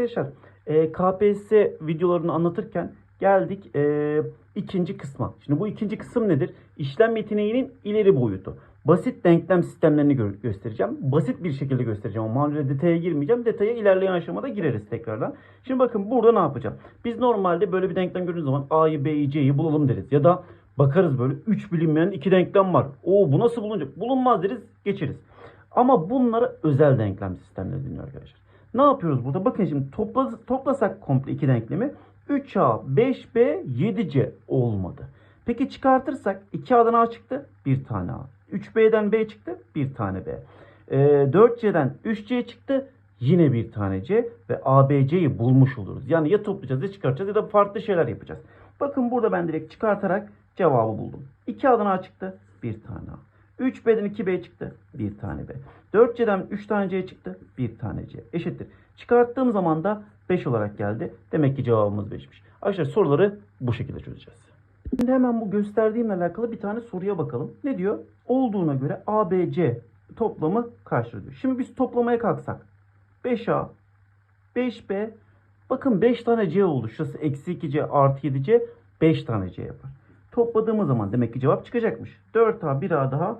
arkadaşlar e, KPSS videolarını anlatırken geldik e, ikinci kısma. Şimdi bu ikinci kısım nedir? İşlem yeteneğinin ileri boyutu. Basit denklem sistemlerini gö- göstereceğim. Basit bir şekilde göstereceğim ama manuel detaya girmeyeceğim. Detaya ilerleyen aşamada gireriz tekrardan. Şimdi bakın burada ne yapacağım? Biz normalde böyle bir denklem gördüğümüz zaman A'yı, B'yi, C'yi bulalım deriz. Ya da bakarız böyle 3 bilinmeyen iki denklem var. Oo bu nasıl bulunacak? Bulunmaz deriz, geçeriz. Ama bunlara özel denklem sistemleri deniyor arkadaşlar. Ne yapıyoruz burada? Bakın şimdi topla, toplasak komple iki denklemi 3A, 5B, 7C olmadı. Peki çıkartırsak 2A'dan A çıktı, bir tane A. 3B'den B çıktı, bir tane B. Ee, 4C'den 3C çıktı, yine bir tane C ve ABC'yi bulmuş oluruz. Yani ya toplayacağız ya çıkartacağız ya da farklı şeyler yapacağız. Bakın burada ben direkt çıkartarak cevabı buldum. 2A'dan A çıktı, bir tane A. 3B'den 2B çıktı. Bir tane B. 4C'den 3 tane C çıktı. Bir tane C. Eşittir. Çıkarttığım zaman da 5 olarak geldi. Demek ki cevabımız 5'miş. Arkadaşlar soruları bu şekilde çözeceğiz. Şimdi hemen bu gösterdiğimle alakalı bir tane soruya bakalım. Ne diyor? Olduğuna göre ABC toplamı kaçtır diyor. Şimdi biz toplamaya kalksak 5A, 5B, bakın 5 tane C oldu. Şurası eksi 2C artı 7C 5 tane C yapar. Topladığımız zaman demek ki cevap çıkacakmış. 4A 1A daha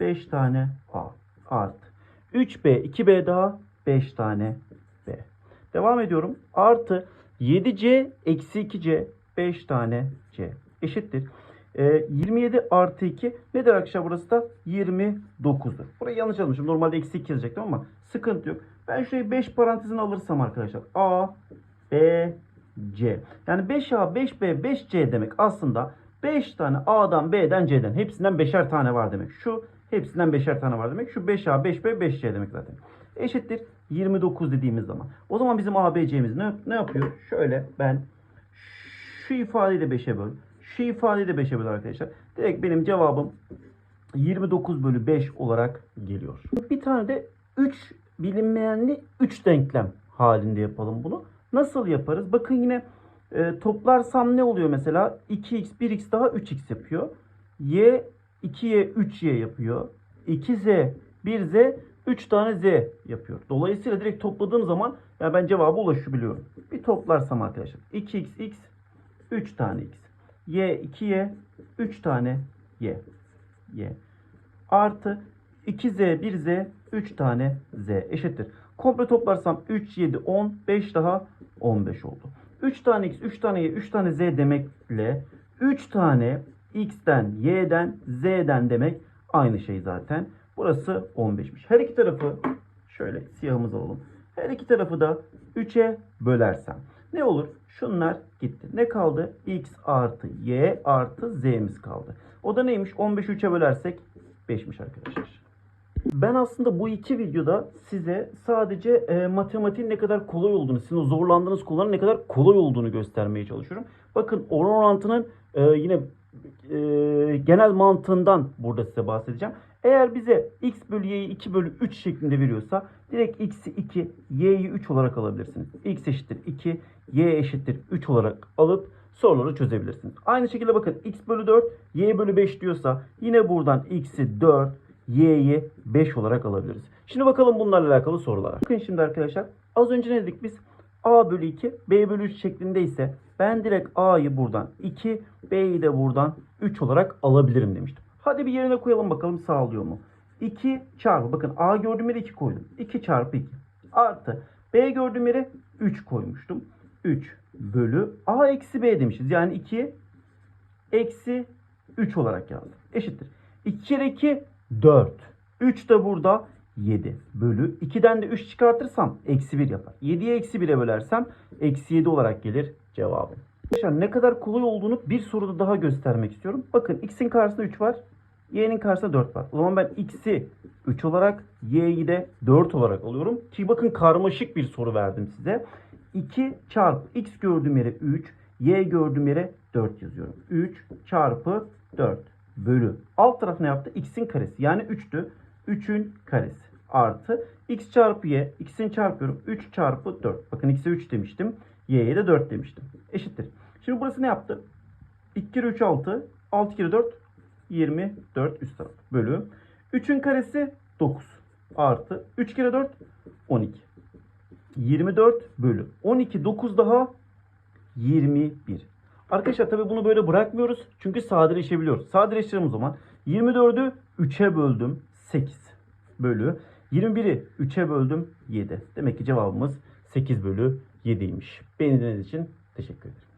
5 tane A artı. 3B 2B daha 5 tane B. Devam ediyorum. Artı 7C eksi 2C 5 tane C eşittir. Ee, 27 artı 2 nedir arkadaşlar burası da 29'dur. Burayı yanlış yazmışım. Normalde eksi 2 yazacaktım ama sıkıntı yok. Ben şurayı 5 parantezine alırsam arkadaşlar A, B, C. Yani 5A, 5B, 5C demek aslında 5 tane A'dan, B'den, C'den hepsinden 5'er tane var demek. Şu hepsinden 5'er tane var demek. Şu 5A, 5B, 5C demek zaten. Eşittir 29 dediğimiz zaman. O zaman bizim A, B, C'miz ne, ne yapıyor? Şöyle ben şu ifadeyi de 5'e böl. Şu ifadeyi de 5'e böl arkadaşlar. Direkt benim cevabım 29 bölü 5 olarak geliyor. Bir tane de 3 bilinmeyenli 3 denklem halinde yapalım bunu. Nasıl yaparız? Bakın yine e, toplarsam ne oluyor mesela? 2x 1x daha 3x yapıyor. Y 2y 3y yapıyor. 2z 1z 3 tane z yapıyor. Dolayısıyla direkt topladığım zaman ya ben cevaba ulaşabiliyorum. Bir toplarsam arkadaşlar 2x x 3 tane x. Y 2y 3 tane y. y. Artı 2z 1z 3 tane z eşittir. Komple toplarsam 3 7 10 5 daha 15 oldu. 3 tane x 3 tane y 3 tane z demekle 3 tane x'ten y'den z'den demek aynı şey zaten. Burası 15'miş. Her iki tarafı şöyle siyahımız alalım. Her iki tarafı da 3'e bölersem ne olur? Şunlar gitti. Ne kaldı? x artı y artı z'miz kaldı. O da neymiş? 15'i 3'e bölersek 5'miş arkadaşlar. Ben aslında bu iki videoda size sadece e, matematiğin ne kadar kolay olduğunu, sizin zorlandığınız konuların ne kadar kolay olduğunu göstermeye çalışıyorum. Bakın oran orantının e, yine e, genel mantığından burada size bahsedeceğim. Eğer bize x bölü y'yi 2 bölü 3 şeklinde veriyorsa direkt x'i 2, y'yi 3 olarak alabilirsiniz. x eşittir 2, y eşittir 3 olarak alıp soruları çözebilirsiniz. Aynı şekilde bakın x bölü 4, y bölü 5 diyorsa yine buradan x'i 4, y'yi 5 olarak alabiliriz. Şimdi bakalım bunlarla alakalı sorulara. Bakın şimdi arkadaşlar az önce ne dedik biz? A bölü 2, b bölü 3 şeklinde ise ben direkt a'yı buradan 2, b'yi de buradan 3 olarak alabilirim demiştim. Hadi bir yerine koyalım bakalım sağlıyor mu? 2 çarpı bakın a gördüğüm yere 2 koydum. 2 çarpı 2 artı b gördüğüm yere 3 koymuştum. 3 bölü a eksi b demişiz. Yani 2 eksi 3 olarak yazdım. Eşittir. 2 kere 2 4. 3 de burada 7 bölü 2'den de 3 çıkartırsam eksi 1 yapar. 7'ye eksi 1'e bölersem eksi 7 olarak gelir cevabım. Arkadaşlar ne kadar kolay olduğunu bir soruda daha göstermek istiyorum. Bakın x'in karşısında 3 var. Y'nin karşısında 4 var. O zaman ben x'i 3 olarak y'yi de 4 olarak alıyorum. Ki bakın karmaşık bir soru verdim size. 2 çarpı x gördüğüm yere 3, y gördüğüm yere 4 yazıyorum. 3 çarpı 4 bölü. Alt taraf ne yaptı? x'in karesi. Yani 3'tü. 3'ün karesi artı x çarpı y. x'ini çarpıyorum. 3 çarpı 4. Bakın x'e 3 demiştim. y'ye de 4 demiştim. Eşittir. Şimdi burası ne yaptı? 2 kere 3 6. 6 kere 4 24 üst taraf. Bölü. 3'ün karesi 9. Artı 3 kere 4 12. 24 bölü 12 9 daha 21. Arkadaşlar tabi bunu böyle bırakmıyoruz. Çünkü sadeleşebiliyoruz. Sadeleştirelim o zaman. 24'ü 3'e böldüm 8 bölü. 21'i 3'e böldüm 7. Demek ki cevabımız 8 bölü 7'ymiş. Beni dinlediğiniz için teşekkür ederim.